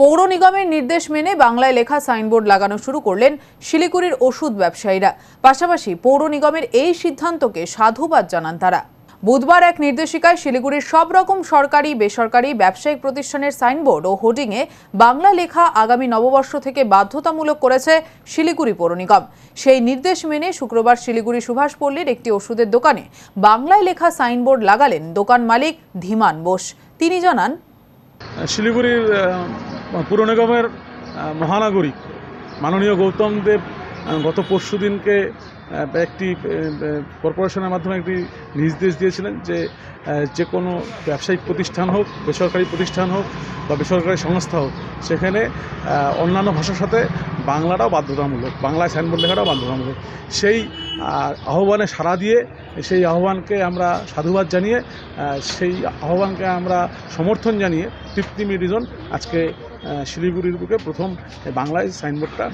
পৌর নিগমের নির্দেশ মেনে বাংলায় লেখা সাইনবোর্ড লাগানো শুরু করলেন শিলিগুড়ির ওষুধ ব্যবসায়ীরা। পাশাপাশি পৌর নিগমের এই সিদ্ধান্তকে সাধুবাদ জানান তারা। বুধবার এক নির্দেশিকায় শিলিগুড়ির সব রকম সরকারি, বেসরকারি ব্যবসায়িক প্রতিষ্ঠানের সাইনবোর্ড ও হোর্ডিংয়ে বাংলা লেখা আগামী নববর্ষ থেকে বাধ্যতামূলক করেছে শিলিগুড়ি পৌর নিগম। সেই নির্দেশ মেনে শুক্রবার শিলিগুড়ি সুভাষপল্লীর একটি ওষুধের দোকানে বাংলায় লেখা সাইনবোর্ড লাগালেন দোকান মালিক ধীমান বোস। তিনি জানান, শিলিগুড়ির আহ, পুর নিগমের মহানাগরিক মাননীয় গৌতম দেব গত পরশু দিনকে একটি কর্পোরেশনের মাধ্যমে একটি নির্দেশ দিয়েছিলেন যে যে কোনো ব্যবসায়িক প্রতিষ্ঠান হোক বেসরকারি প্রতিষ্ঠান হোক বা বেসরকারি সংস্থা হোক সেখানে অন্যান্য ভাষার সাথে বাংলাটাও বাধ্যতামূলক বাংলায় সাইনবোর্ড লেখাটাও বাধ্যতামূলক। সেই আহ্বানে সাড়া দিয়ে সেই আহ্বানকে আমরা সাধুবাদ জানিয়ে সেই আহ্বানকে আমরা সমর্থন জানিয়ে তৃপ্তি মেডিজন আজকে শিলিগুড়ির বুকে প্রথম বাংলায় সাইনবোর্ডটা